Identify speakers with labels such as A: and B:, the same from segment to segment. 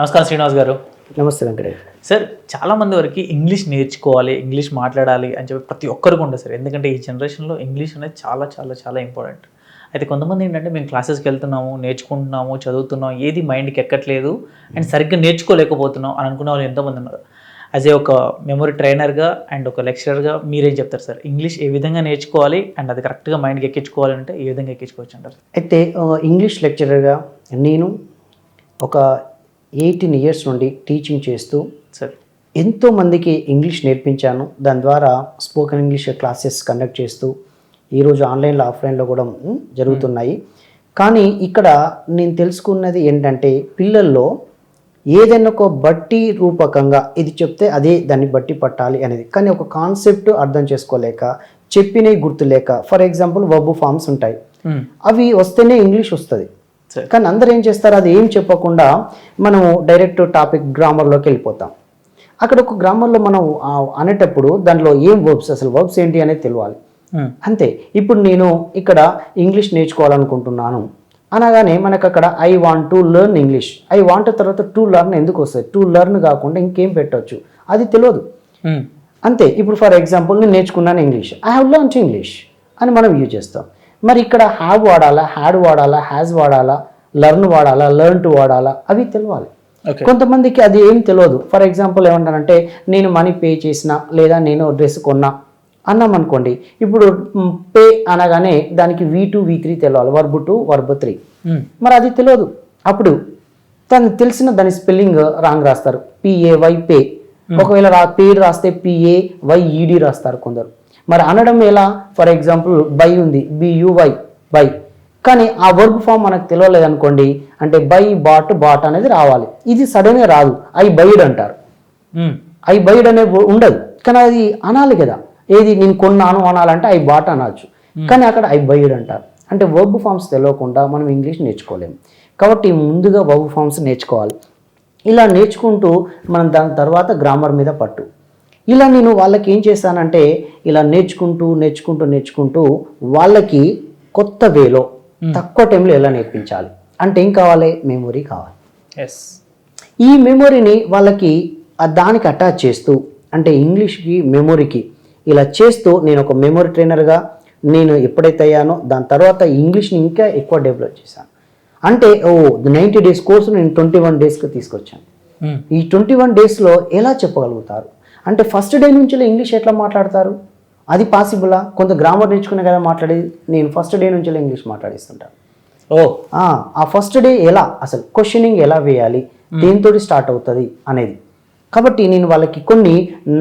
A: నమస్కారం శ్రీనివాస్ గారు
B: నమస్తే వెంకటేష్
A: సార్ చాలామంది వరకు ఇంగ్లీష్ నేర్చుకోవాలి ఇంగ్లీష్ మాట్లాడాలి అని చెప్పి ప్రతి ఒక్కరికి ఉండదు సార్ ఎందుకంటే ఈ జనరేషన్లో ఇంగ్లీష్ అనేది చాలా చాలా చాలా ఇంపార్టెంట్ అయితే కొంతమంది ఏంటంటే మేము క్లాసెస్కి వెళ్తున్నాము నేర్చుకుంటున్నాము చదువుతున్నాము ఏది మైండ్కి ఎక్కట్లేదు అండ్ సరిగ్గా నేర్చుకోలేకపోతున్నాం అని అనుకునే వాళ్ళు ఎంతోమంది ఉన్నారు యాజ్ ఏ ఒక మెమొరీ ట్రైనర్గా అండ్ ఒక లెక్చరర్గా మీరేం చెప్తారు సార్ ఇంగ్లీష్ ఏ విధంగా నేర్చుకోవాలి అండ్ అది కరెక్ట్గా మైండ్కి ఎక్కించుకోవాలంటే ఏ విధంగా ఎక్కించుకోవచ్చు అంటారు
B: అయితే ఇంగ్లీష్ లెక్చరర్గా నేను ఒక ఎయిటీన్ ఇయర్స్ నుండి టీచింగ్ చేస్తూ సార్ ఎంతోమందికి ఇంగ్లీష్ నేర్పించాను దాని ద్వారా స్పోకెన్ ఇంగ్లీష్ క్లాసెస్ కండక్ట్ చేస్తూ ఈరోజు ఆన్లైన్లో ఆఫ్లైన్లో కూడా జరుగుతున్నాయి hmm. కానీ ఇక్కడ నేను తెలుసుకున్నది ఏంటంటే పిల్లల్లో ఏదైనా ఒక బట్టి రూపకంగా ఇది చెప్తే అదే దాన్ని బట్టి పట్టాలి అనేది కానీ ఒక కాన్సెప్ట్ అర్థం చేసుకోలేక చెప్పినవి గుర్తులేక ఫర్ ఎగ్జాంపుల్ వబ్బు ఫామ్స్ ఉంటాయి అవి వస్తేనే ఇంగ్లీష్ వస్తుంది కానీ అందరూ ఏం చేస్తారు అది ఏం చెప్పకుండా మనం డైరెక్ట్ టాపిక్ గ్రామర్లోకి వెళ్ళిపోతాం అక్కడ ఒక గ్రామర్లో మనం అనేటప్పుడు దానిలో ఏం వర్బ్స్ అసలు వర్బ్స్ ఏంటి అనేది తెలియాలి అంతే ఇప్పుడు నేను ఇక్కడ ఇంగ్లీష్ నేర్చుకోవాలనుకుంటున్నాను అనగానే మనకు అక్కడ I want to learn English I want తర్వాత టు లెర్న్ ఎందుకు వస్తుంది టు లెర్న్ కాకుండా ఇంకేం పెట్టవచ్చు అది తెలియదు hmm. అంతే ఇప్పుడు ఫర్ ఎగ్జాంపుల్ నేను నేర్చుకున్నాను English I have learn English అని మనం యూజ్ చేస్తాం మరి ఇక్కడ హ్యావ్ వాడాలా హ్యాడ్ వాడాలా హ్యాజ్ వాడాలా లెర్న్ వాడాలా లెర్న్ టు వాడాలా అవి తెలియాలి కొంతమందికి అది ఏం తెలియదు ఫర్ ఎగ్జాంపుల్ ఏమంటారంటే నేను మనీ పే చేసిన లేదా నేను డ్రెస్ కొన్నా అన్నాం అనుకోండి ఇప్పుడు పే అనగానే దానికి వి టూ వి త్రీ తెలవాలి వర్బు టూ వర్బు త్రీ మరి అది తెలియదు అప్పుడు తను తెలిసిన దాని స్పెల్లింగ్ రాంగ్ రాస్తారు పిఏవై పే ఒకవేళ రా పేరు రాస్తే పిఏ వై ఈడి రాస్తారు కొందరు మరి అనడం ఎలా ఫర్ ఎగ్జాంపుల్ బై ఉంది బియువై బై కానీ ఆ వర్బ్ ఫామ్ మనకు తెలియలేదు అనుకోండి అంటే బై బాట్ బాట్ అనేది రావాలి ఇది సడన్గా రాదు ఐ బైడ్ అంటారు ఐ బైడ్ అనే ఉండదు కానీ అది అనాలి కదా ఏది నేను కొన్నాను అనాలంటే ఐ బాట్ అనొచ్చు కానీ అక్కడ ఐ బైడ్ అంటారు అంటే వర్బ్ ఫామ్స్ తెలియకుండా మనం ఇంగ్లీష్ నేర్చుకోలేము కాబట్టి ముందుగా వర్బ్ ఫామ్స్ నేర్చుకోవాలి ఇలా నేర్చుకుంటూ మనం దాని తర్వాత గ్రామర్ మీద పట్టు ఇలా నేను వాళ్ళకి ఏం చేశానంటే ఇలా నేర్చుకుంటూ నేర్చుకుంటూ నేర్చుకుంటూ వాళ్ళకి కొత్త వేలో తక్కువ టైంలో ఎలా నేర్పించాలి అంటే ఏం కావాలి మెమొరీ కావాలి ఎస్ ఈ మెమొరీని వాళ్ళకి దానికి అటాచ్ చేస్తూ అంటే ఇంగ్లీష్కి మెమొరీకి ఇలా చేస్తూ నేను ఒక మెమొరీ ట్రైనర్గా నేను ఎప్పుడైతే అయ్యానో దాని తర్వాత ఇంగ్లీష్ని ఇంకా ఎక్కువ డెవలప్ చేశాను అంటే ఓ నైంటీ డేస్ కోర్సు నేను ట్వంటీ వన్ డేస్కి తీసుకొచ్చాను hmm. ఈ ట్వంటీ వన్ డేస్లో ఎలా చెప్పగలుగుతారు అంటే ఫస్ట్ డే నుంచి ఇంగ్లీష్ ఎట్లా మాట్లాడతారు అది పాసిబులా కొంత గ్రామర్ నేర్చుకునే కదా మాట్లాడేది నేను ఫస్ట్ డే నుంచి ఇంగ్లీష్ మాట్లాడిస్తుంటాను ఓ ఆ ఫస్ట్ డే ఎలా అసలు క్వశ్చనింగ్ ఎలా వేయాలి hmm. దీంతో స్టార్ట్ అవుతుంది అనేది కాబట్టి నేను వాళ్ళకి కొన్ని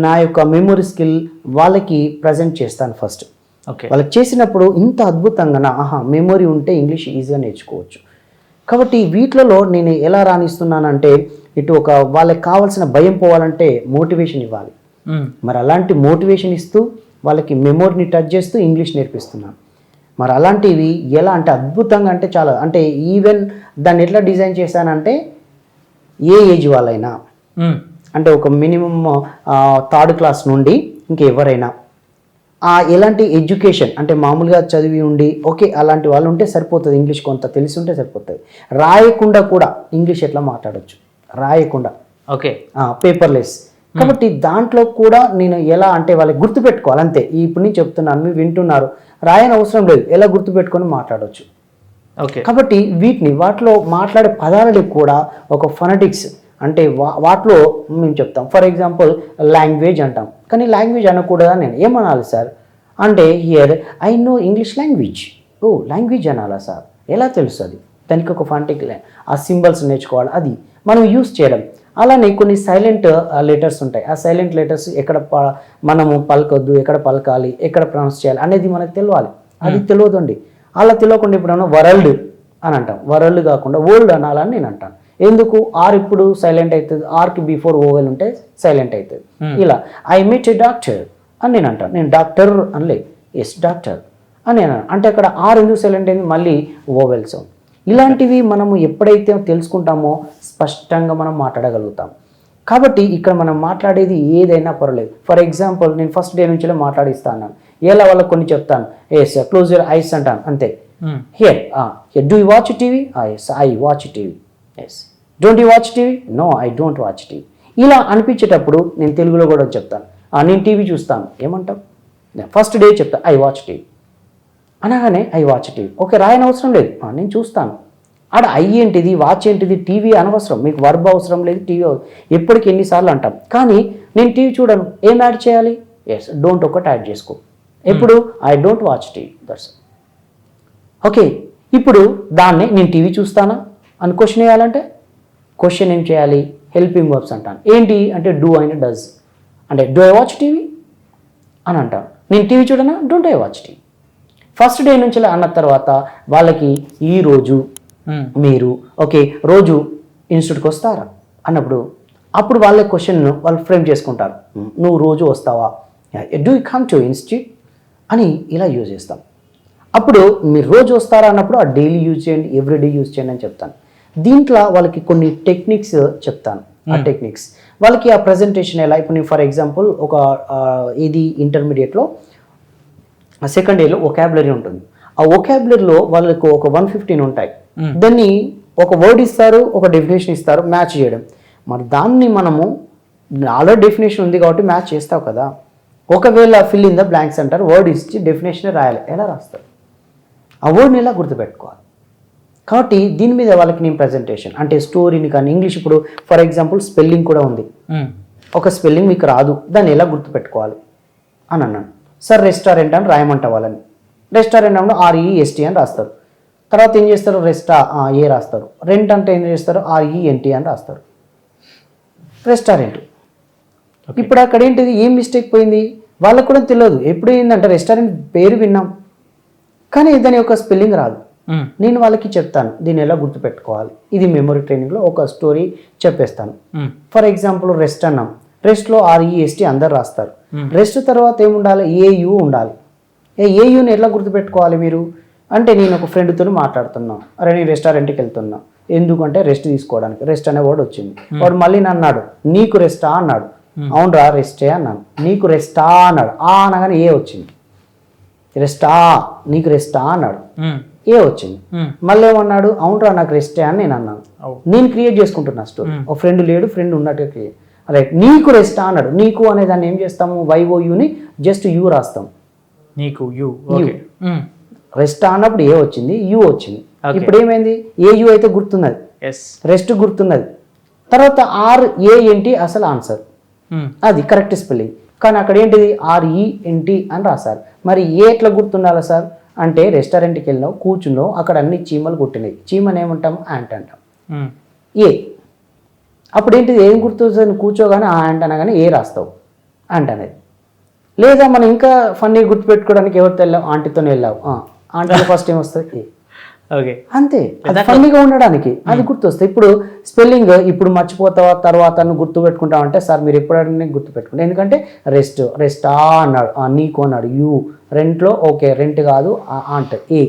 B: నా యొక్క మెమొరీ స్కిల్ వాళ్ళకి ప్రజెంట్ చేస్తాను ఫస్ట్ ఓకే వాళ్ళకి చేసినప్పుడు ఇంత అద్భుతంగా నా ఆహా మెమొరీ ఉంటే ఇంగ్లీష్ ఈజీగా నేర్చుకోవచ్చు కాబట్టి వీటిలలో నేను ఎలా రాణిస్తున్నానంటే ఇటు ఒక వాళ్ళకి కావాల్సిన భయం పోవాలంటే మోటివేషన్ ఇవ్వాలి hmm. మరి అలాంటి మోటివేషన్ ఇస్తూ వాళ్ళకి మెమొరీని టచ్ చేస్తూ ఇంగ్లీష్ నేర్పిస్తున్నాను మరి అలాంటివి ఎలా అంటే అద్భుతంగా అంటే చాలా అంటే ఈవెన్ దాన్ని ఎట్లా డిజైన్ చేశానంటే ఏ ఏజ్ వాళ్ళైనా hmm. అంటే ఒక మినిమం థర్డ్ క్లాస్ నుండి ఇంకెవరైనా ఎలాంటి ఎడ్యుకేషన్ అంటే మామూలుగా చదివి ఉండి ఓకే అలాంటి వాళ్ళు ఉంటే సరిపోతుంది ఇంగ్లీష్ కొంత తెలిసి ఉంటే సరిపోతుంది రాయకుండా కూడా ఇంగ్లీష్ ఎట్లా మాట్లాడచ్చు రాయకుండా ఓకే పేపర్లెస్ కాబట్టి దాంట్లో కూడా నేను ఎలా అంటే వాళ్ళకి గుర్తుపెట్టుకోవాలి అంతే ఇప్పుడు నేను చెప్తున్నాను మీరు వింటున్నారు రాయని అవసరం లేదు ఎలా గుర్తుపెట్టుకొని మాట్లాడవచ్చు ఓకే కాబట్టి వీటిని వాటిలో మాట్లాడే పదాలని కూడా ఒక ఫొనటిక్స్ అంటే వా వాటిలో మేము చెప్తాం ఫర్ ఎగ్జాంపుల్ లాంగ్వేజ్ అంటాం కానీ లాంగ్వేజ్ అనకూడదని నేను ఏమనాలి సార్ అంటే here I know English language ఓ లాంగ్వేజ్ అనాలా సార్ ఎలా తెలుస్తుంది దానికి ఒక ఫాంటిక్ ఆ సింబల్స్ నేర్చుకోవాలి అది మనం యూస్ చేయడం అలానే కొన్ని సైలెంట్ లెటర్స్ ఉంటాయి ఆ సైలెంట్ లెటర్స్ ఎక్కడ మనము పలకొద్దు ఎక్కడ పలకాలి ఎక్కడ ప్రొనౌన్స్ చేయాలి అనేది మనకు తెలియాలి అది hmm. తెలియదండి అలా తెలియకుండా ఇప్పుడు వరల్డ్ అని అంటాం వరల్డ్ కాకుండా వరల్డ్ అనాలని నేను అంటాను ఎందుకు ఆర్ ఇప్పుడు సైలెంట్ అవుతుంది ఆర్కి బిఫోర్ ఓవెల్ ఉంటే సైలెంట్ అవుతుంది hmm. ఇలా ఐ మీట్ ఏ డాక్టర్ అని నేను అంటాను నేను డాక్టర్ అనలే ఎస్ డాక్టర్ అని నేను అంటే అక్కడ ఆర్ ఎందుకు సైలెంట్ అయింది మళ్ళీ ఓవెల్ సౌండ్ ఇలాంటివి మనము ఎప్పుడైతే తెలుసుకుంటామో స్పష్టంగా మనం మాట్లాడగలుగుతాం కాబట్టి ఇక్కడ మనం మాట్లాడేది ఏదైనా పర్వాలేదు ఫర్ ఎగ్జాంపుల్ నేను ఫస్ట్ డే నుంచి మాట్లాడిస్తాను ఎలా వాళ్ళకి కొన్ని చెప్తాను ఎస్ క్లోజ్ యువర్ ఐస్ అంటాను అంతే here here do watch TV yes I watch TV yes don't you watch TV no I don't watch TV ఇలా అనిపించేటప్పుడు నేను తెలుగులో కూడా చెప్తాను నేను టీవీ చూస్తాను ఏమంటావు ఫస్ట్ డే చెప్తా ఐ వాచ్ టీవీ అనగానే ఐ వాచ్ టీవీ ఓకే రాయని అవసరం లేదు నేను చూస్తాను ఆడ ఐ ఏంటిది వాచ్ ఏంటిది టీవీ అనవసరం మీకు వర్బ్ అవసరం లేదు టీవీ ఎప్పటికి ఎన్నిసార్లు అంటాం కానీ నేను టీవీ చూడను ఏం యాడ్ చేయాలి ఎస్ డోంట్ ఒకటి యాడ్ చేసుకో ఎప్పుడు I don't watch TV that's okay ఇప్పుడు దాన్ని నేను టీవీ చూస్తానా అండ్ క్వశ్చన్ వేయాలంటే క్వశ్చన్ ఏం చేయాలి హెల్పింగ్ వర్బ్స్ అంటాను ఏంటి అంటే డూ అయిన డస్ అంటే డూ ఐ వాచ్ టీవీ అని అంటాను నేను టీవీ చూడనా don't I watch TV first day నుంచి అన్న తర్వాత వాళ్ళకి ఈ రోజు hmm. మీరు ఓకే రోజు ఇన్స్టిట్యూట్కి వస్తారా అన్నప్పుడు అప్పుడు వాళ్ళ క్వశ్చన్ వాళ్ళు ఫ్రేమ్ చేసుకుంటారు నువ్వు రోజు వస్తావా do you come to institute అని ఇలా యూజ్ చేస్తాం అప్పుడు మీరు రోజు వస్తారా అన్నప్పుడు ఆ డైలీ యూజ్ చేయండి ఎవ్రీడే యూజ్ చేయండి అని చెప్తాను దీంట్లో వాళ్ళకి కొన్ని టెక్నిక్స్ చెప్తాను ఆ టెక్నిక్స్ hmm. వాళ్ళకి ఆ ప్రజెంటేషన్ ఎలా ఇప్పుడు ఫర్ ఎగ్జాంపుల్ ఒక ఇది ఇంటర్మీడియట్లో సెకండ్ ఇయర్లో ఒకాబులరీ ఉంటుంది ఆ ఒకాబులరీలో వాళ్ళకు ఒక వన్ ఫిఫ్టీన్ ఉంటాయి hmm. దాన్ని ఒక వర్డ్ ఇస్తారు ఒక డెఫినేషన్ ఇస్తారు మ్యాచ్ చేయడం మరి దాన్ని మనము ఆల్రెడీ డెఫినేషన్ ఉంది కాబట్టి మ్యాచ్ చేస్తావు కదా ఒకవేళ ఫిల్ ఇన్ ద బ్లాంక్స్ అంటారు వర్డ్ ఇచ్చి డెఫినేషన్ రాయాలి ఎలా రాస్తారు ఆ వర్డ్ని ఎలా గుర్తుపెట్టుకోవాలి కాబట్టి దీని మీద వాళ్ళకి నేను ప్రజెంటేషన్ అంటే స్టోరీని కానీ ఇంగ్లీష్ ఇప్పుడు ఫర్ ఎగ్జాంపుల్ స్పెల్లింగ్ కూడా ఉంది ఒక స్పెల్లింగ్ మీకు రాదు దాన్ని ఎలా గుర్తుపెట్టుకోవాలి అని అన్నాను సార్ రెస్టారెంట్ అని రాయమంట వాళ్ళని రెస్టారెంట్ అంటే ఆర్ఈఎస్టీ e అని రాస్తారు తర్వాత ఏం చేస్తారు రెస్టా ఏ రాస్తారు రెంట్ అంటే ఏం చేస్తారు ఆర్ఈఎన్టీ e అని రాస్తారు రెస్టారెంట్ ఇప్పుడు అక్కడ ఏంటిది ఏం మిస్టేక్ పోయింది వాళ్ళకు కూడా తెలియదు ఎప్పుడు ఏంటంటే రెస్టారెంట్ పేరు విన్నాం కానీ దాని యొక్క స్పెల్లింగ్ రాదు Hmm. నేను వాళ్ళకి చెప్తాను దీన్ని ఎలా గుర్తుపెట్టుకోవాలి ఇది మెమొరీ ట్రైనింగ్లో ఒక స్టోరీ చెప్పేస్తాను ఫర్ ఎగ్జాంపుల్ రెస్ట్ అన్నాం రెస్ట్లో ఆర్ఈఎస్టీ e అందరు రాస్తారు రెస్ట్ hmm. తర్వాత ఏముండాలి ఏయు ఉండాలి ఏ ఏయుని ఎలా గుర్తుపెట్టుకోవాలి మీరు అంటే నేను ఒక ఫ్రెండ్తో మాట్లాడుతున్నాను అరే నేను రెస్టారెంట్కి వెళ్తున్నా ఎందుకంటే రెస్ట్ తీసుకోవడానికి రెస్ట్ అనే వర్డ్ వచ్చింది hmm. వాడు మళ్ళీ అన్నాడు నీకు రెస్టా అన్నాడు అవునరా రెస్టే అన్నాను నీకు రెస్టా అన్నాడు ఆ అనగానే ఏ వచ్చింది రెస్టా నీకు రెస్టా అన్నాడు ఏ వచ్చింది మళ్ళీ ఏమన్నాడు అవునరా నాకు రెస్టే అని నేను అన్నాను నేను క్రియేట్ చేసుకుంటున్నా స్టోరీ ఒక ఫ్రెండ్ లేడు ఫ్రెండ్ ఉన్నట్టుగా క్రియేట్ రైట్ నీకు రెస్టా అన్నాడు నీకు అనే దాన్ని ఏం చేస్తాము వైఓ యూని జస్ట్ యూ రాస్తాం నీకు యూ రెస్ట్ అన్నప్పుడు ఏ వచ్చింది యూ వచ్చింది ఇప్పుడు ఏమైంది ఏ యూ అయితే గుర్తున్నది రెస్ట్ గుర్తున్నది తర్వాత ఆర్ ఏ ఏంటి అసలు ఆన్సర్ అది కరెక్ట్ స్పెల్లింగ్ కానీ అక్కడ ఏంటిది ఎన్టీ e, అని రాశారు మరి ఏ ఎట్లా గుర్తుండాలి సార్ అంటే రెస్టారెంట్కి వెళ్ళినావు కూర్చున్నావు అక్కడ అన్ని చీమలు కొట్టినాయి చీమని ఏమంటాం యాంట్ అంటాం hmm. ఏ అప్పుడు ఏంటిది ఏం గుర్తొస్తుంది కూర్చోగానే ఆ యాంట్ అనగానే ఏ రాస్తావు యాంట్ అనేది లేదా మనం ఇంకా ఫన్నీ గుర్తుపెట్టుకోవడానికి ఎవరితో వెళ్ళావు ఆంటీతోనే వెళ్ళావు ఆంటీ ఫస్ట్ ఏం వస్తుంది ఏ అంతే అది ఫన్నీగా ఉండడానికి అది hmm. గుర్తొస్తాయి ఇప్పుడు స్పెల్లింగ్ ఇప్పుడు మర్చిపోతావా తర్వాత గుర్తు పెట్టుకుంటావు అంటే సార్ మీరు ఎప్పుడైనా గుర్తు పెట్టుకుంటారు ఎందుకంటే రెస్ట్ రెస్ట్ ఆ అన్నాడు నీకు అన్నాడు యూ రెంట్లో ఓకే రెంట్ కాదు అంట ఏ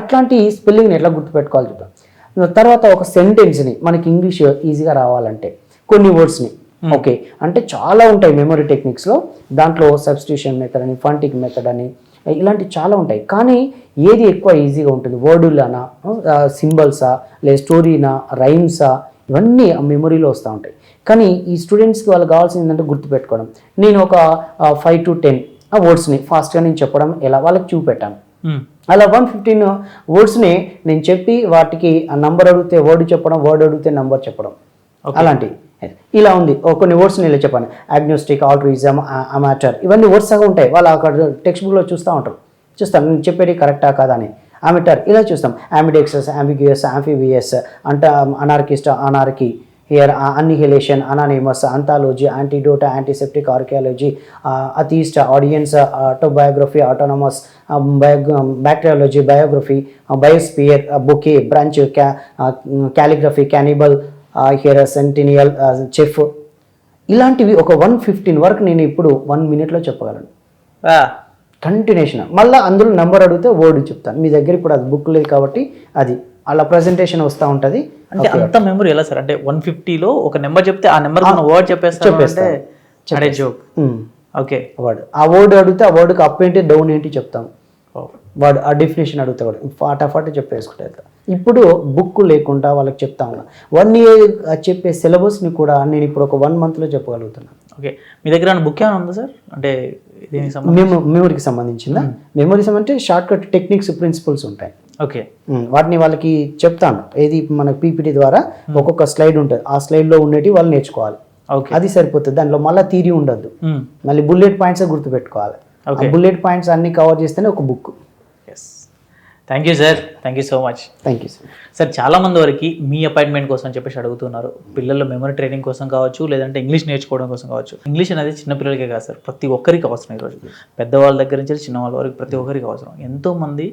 B: అట్లాంటి స్పెల్లింగ్ని ఎట్లా గుర్తుపెట్టుకోవాలి చెప్పాను తర్వాత ఒక సెంటెన్స్ని మనకి ఇంగ్లీష్ ఈజీగా రావాలంటే కొన్ని వర్డ్స్ని hmm. ఓకే అంటే చాలా ఉంటాయి మెమరీ టెక్నిక్స్లో దాంట్లో సబ్స్టిట్యూషన్ మెథడ్ అని ఫంటిక్ మెథడ్ అని ఇలాంటి చాలా ఉంటాయి కానీ ఏది ఎక్కువ ఈజీగా ఉంటుంది వర్డులనా సింబల్సా లేదా స్టోరీనా రైమ్సా ఇవన్నీ ఆ మెమొరీలో వస్తూ ఉంటాయి కానీ ఈ స్టూడెంట్స్కి వాళ్ళకి కావాల్సింది ఏంటంటే గుర్తుపెట్టుకోవడం నేను ఒక ఫైవ్ టు టెన్ ఆ వర్డ్స్ని ఫాస్ట్గా నేను చెప్పడం ఎలా వాళ్ళకి చూపెట్టాను అలా వన్ ఫిఫ్టీన్ వర్డ్స్ని నేను చెప్పి వాటికి ఆ నంబర్ అడిగితే వర్డ్ చెప్పడం వర్డ్ అడిగితే నంబర్ చెప్పడం అలాంటివి ఇలా ఉంది కొన్ని వర్డ్స్ నేను చెప్పాను అగ్నోస్టిక్ ఆల్ట్రిజం అమాటర్ ఇవన్నీ వర్డ్స్గా ఉంటాయి వాళ్ళు అక్కడ టెక్స్ట్ బుక్లో చూస్తూ ఉంటారు చూస్తాం నేను చెప్పేది కరెక్టా కాదా అని అమిటర్ ఇలా చూస్తాం ఆమిడెక్సస్ అంబిగ్యూస్ ఆంఫిబియస్ అంట anarchist anarchy here annihilation anonymous anthology antidote antiseptic archaeology atheist audience autobiography autonomous bio bacteriology biography biosphere bouquet branch క్యా calligraphy cannibal here centennial chef ఇలాంటివి ఒక వన్ ఫిఫ్టీన్ వరకు నేను ఇప్పుడు వన్ మినిట్లో చెప్పగలను కంటిన్యూషన్ మళ్ళీ అందులో నెంబర్ అడిగితే వర్డ్ చెప్తాను మీ దగ్గర ఇప్పుడు అది బుక్ లేదు కాబట్టి అది అలా ప్రజెంటేషన్ వస్తూ ఉంటుంది
A: అంటే అంత మెమరీ ఎలా సార్ అంటే వన్ ఫిఫ్టీలో ఒక నెంబర్ చెప్తే ఆ నెంబర్ వర్డ్ చెప్పేస్తా చెప్పేస్తే జోక్ ఓకే
B: వర్డ్ ఆ వర్డ్ అడిగితే ఆ వర్డ్కి అప్ ఏంటి డౌన్ ఏంటి చెప్తాం oh. వర్డ్ ఆ డెఫినేషన్ అడుగుతాడు ఫాటాఫాట్ చెప్పేసుకుంటే ఇప్పుడు బుక్ లేకుండా వాళ్ళకి చెప్తా ఉన్నా వన్ ఇయర్ చెప్పే సిలబస్ని కూడా నేను ఇప్పుడు ఒక వన్ మంత్లో చెప్పగలుగుతున్నాను
A: ఓకే మీ దగ్గర బుక్ ఏమైనా ఉందా సార్ అంటే
B: మేము మెమరీకి సంబంధించిందా మెమొరీస్ అంటే షార్ట్ కట్ టెక్నిక్స్ ప్రిన్సిపల్స్ ఉంటాయి ఓకే hmm. వాటిని వాళ్ళకి చెప్తాను ఏది మన పీపీటీ ద్వారా hmm. ఒక్కొక్క స్లైడ్ ఉంటుంది ఆ స్లైడ్లో ఉండేవి వాళ్ళు నేర్చుకోవాలి ఓకే అది సరిపోతుంది దానిలో hmm. మళ్ళీ తీరి ఉండద్దు మళ్ళీ బుల్లెట్ పాయింట్స్ గుర్తుపెట్టుకోవాలి బుల్లెట్ పాయింట్స్ అన్ని కవర్ చేస్తేనే ఒక book
A: thank you sir thank you so much thank you sir sir చాలామంది వరకు మీ అపాయింట్మెంట్ కోసం చెప్పేసి అడుగుతున్నారు పిల్లలు మెమరీ ట్రైనింగ్ కోసం కావచ్చు లేదంటే ఇంగ్లీష్ నేర్చుకోవడం కోసం కావచ్చు ఇంగ్లీష్ అనేది చిన్నపిల్లలకే కాదు సార్ ప్రతి ఒక్కరికి అవసరం ఈరోజు పెద్దవాళ్ళ దగ్గర నుంచి చిన్నవాళ్ళ వరకు ప్రతి ఒక్కరికి అవసరం ఎంతోమంది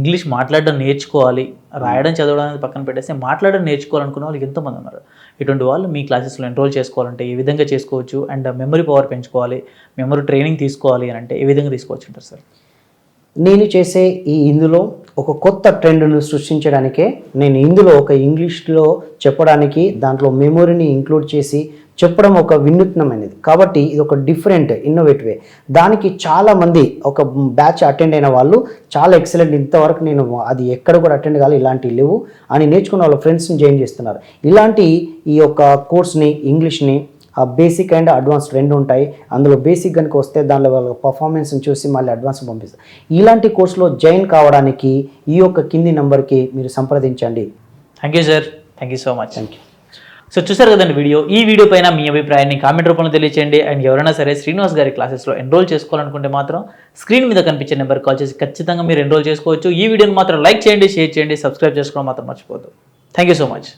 A: ఇంగ్లీష్ మాట్లాడడం నేర్చుకోవాలి రాయడం చదవడం అనేది పక్కన పెట్టేస్తే మాట్లాడడం నేర్చుకోవాలనుకున్న వాళ్ళు ఎంతోమంది ఉన్నారు ఇటువంటి వాళ్ళు మీ క్లాసెస్లో ఎన్రోల్ చేసుకోవాలంటే ఏ విధంగా చేసుకోవచ్చు అండ్ మెమరీ పవర్ పెంచుకోవాలి మెమరీ ట్రైనింగ్ తీసుకోవాలి అని అంటే ఏ విధంగా తీసుకోవచ్చు అంటారు సార్
B: నేను చేసే ఈ ఇందులో ఒక కొత్త ట్రెండ్ను సృష్టించడానికే నేను ఇందులో ఒక ఇంగ్లీష్లో చెప్పడానికి దాంట్లో మెమొరీని ఇంక్లూడ్ చేసి చెప్పడం ఒక వినూత్నమైనది కాబట్టి ఇది ఒక డిఫరెంట్ ఇన్నోవేటివ్ వే దానికి చాలామంది ఒక బ్యాచ్ అటెండ్ అయిన వాళ్ళు చాలా ఎక్సలెంట్ ఇంతవరకు నేను అది ఎక్కడ కూడా అటెండ్ కాలేదు ఇలాంటివి లేవు అని నేర్చుకున్న వాళ్ళ ఫ్రెండ్స్ని జాయిన్ చేస్తున్నారు ఇలాంటి ఈ యొక్క కోర్స్ని ఇంగ్లీష్ని ఆ బేసిక్ అండ్ అడ్వాన్స్ రెండు ఉంటాయి అందులో బేసిక్ కనుక వస్తే దానిలో వాళ్ళ పర్ఫార్మెన్స్ని చూసి మళ్ళీ అడ్వాన్స్ పంపిస్తారు ఇలాంటి కోర్సులో జాయిన్ కావడానికి ఈ యొక్క కింది నెంబర్కి మీరు సంప్రదించండి
A: thank you sir thank you so much thank you so చూసారు కదండి వీడియో ఈ వీడియో పైన మీ అభిప్రాయాన్ని కామెంట్ రూపంలో తెలియచేయండి అండ్ ఎవరైనా సరే శ్రీనివాస్ గారి క్లాసెస్లో ఎన్రోల్ చేసుకోవాలనుకుంటే మాత్రం స్క్రీన్ మీద కనిపించే నెంబర్ కాల్ చేసి ఖచ్చితంగా మీరు ఎన్రోల్ చేసుకోవచ్చు ఈ వీడియోని మాత్రం లైక్ చేయండి షేర్ చేయండి సబ్స్క్రైబ్ చేసుకోవడం మాత్రం మర్చిపోద్దు థ్యాంక్ యూ సో మచ్